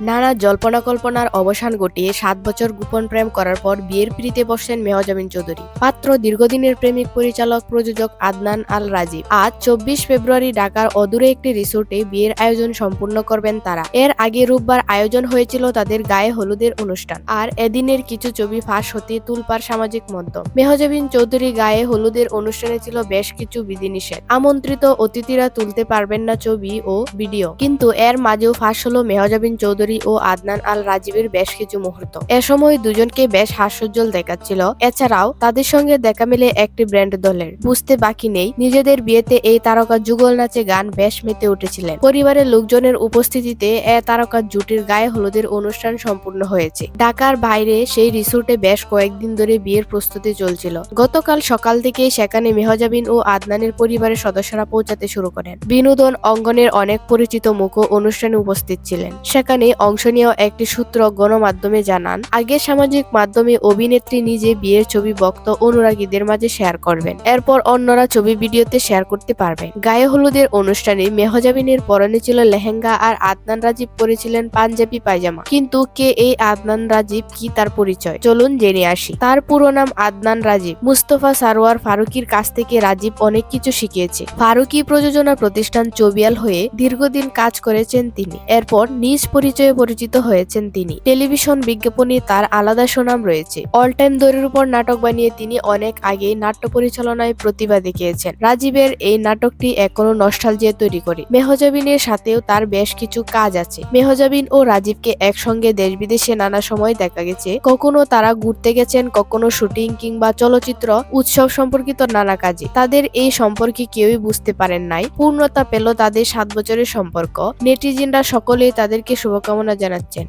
নানা জল্পনা কল্পনার অবসান ঘটিয়ে সাত বছর গোপন প্রেম করার পর বিয়ের পিড়িতে বসলেন মেহজামিন চৌধুরী। পাত্র দীর্ঘদিনের প্রেমিক পরিচালক প্রযোজক আদনান আল রাজীব আজ চব্বিশ ফেব্রুয়ারি ঢাকার অদূরে একটি রিসোর্টে বিয়ের আয়োজন সম্পূর্ণ করবেন তারা। এর আগে রোববার আয়োজন হয়েছিল তাদের গায়ে হলুদের অনুষ্ঠান। আর এদিনের কিছু ছবি ফাঁস হতে তুলপার সামাজিক মাধ্যম। মেহজাবিন চৌধুরী গায়ে হলুদের অনুষ্ঠানে ছিল বেশ কিছু বিধিনিষেধ। আমন্ত্রিত অতিথিরা তুলতে পারবেন না ছবি ও ভিডিও। কিন্তু এর মাঝেও ফাঁস হলো মেহজাবিন চৌধুরী ও আদনান আল রাজীবের বেশ কিছু মুহূর্ত। এ সময় দুজনকে বেশ হাস্যোজ্জ্বল দেখাচ্ছিল। এছাড়াও তাদের সঙ্গে দেখা মিলে একটি ব্র্যান্ড দলের। বুঝতে বাকি নেই, নিজেদের বিয়েতে এই তারকা যুগল নাচে গান বেশ মেতে উঠেছিলেন। পরিবারের লোকজনের উপস্থিতিতে এ তারকা জুটির গায়ে হলুদের অনুষ্ঠান সম্পূর্ণ হয়েছে। ঢাকার বাইরে সেই রিসোর্টে বেশ কয়েকদিন ধরে বিয়ের প্রস্তুতি চলছিল। গতকাল সকাল থেকে সেখানে মেহজাবিন ও আদনানের পরিবারের সদস্যরা পৌঁছাতে শুরু করেন। বিনোদন অঙ্গনের অনেক পরিচিত মুখও অনুষ্ঠানে উপস্থিত ছিলেন। সেখানে অংশ নিয়েও একটি সূত্র গণমাধ্যমে জানান, আগে সামাজিক মাধ্যমে অভিনেত্রী নিজে বিয়ের ছবি ভক্ত অনুরাগীদের মাঝে শেয়ার করবেন। এরপর অন্যরা ছবি ভিডিওতে শেয়ার করতে পারবেন। গায়ে হলুদের অনুষ্ঠানে মেহজাবিনের পরনে ছিল লেহেঙ্গা আর আদনান রাজীব পরেছিলেন পাঞ্জাবি পায়জামা। কিন্তু কে এই আদনান রাজীব কি তার পরিচয়? চলুন জেনে আসি। তার পুরো নাম আদনান রাজীব। মুস্তফা সারোয়ার ফারুকির কাছ থেকে রাজীব অনেক কিছু শিখিয়েছে। ফারুকি প্রযোজনা প্রতিষ্ঠান চবিয়াল হয়ে দীর্ঘদিন কাজ করেছেন তিনি। এরপর নিজ পরিচয়ে পরিচিত হয়েছেন তিনি। টেলিভিশন বিজ্ঞাপনে তার আলাদা সুনাম রয়েছে। অল টাইম দৈরের উপর নাটক বানিয়ে তিনি অনেক আগে নাট্য পরিচালনায় প্রতিভা দেখিয়েছেন। রাজীবের এই নাটকটি এখনও নস্টালজিয়া তৈরি করে। মেহজাবিনের সাথেও তার বেশ কিছু কাজ আছে। মেহজাবিন ও রাজীবকে একসঙ্গে দেশ বিদেশে নানা সময় দেখা গেছে। কখনো তারা ঘুরতে গেছেন, কখনো শুটিং কিংবা চলচ্চিত্র উৎসব সম্পর্কিত নানা কাজে। তাদের এই সম্পর্কে কেউই বুঝতে পারেন নাই। পূর্ণতা পেল তাদের সাত বছরের সম্পর্ক। নেটিজেনরা সকলেই তাদেরকে শুভকামনা জানাচ্ছেন।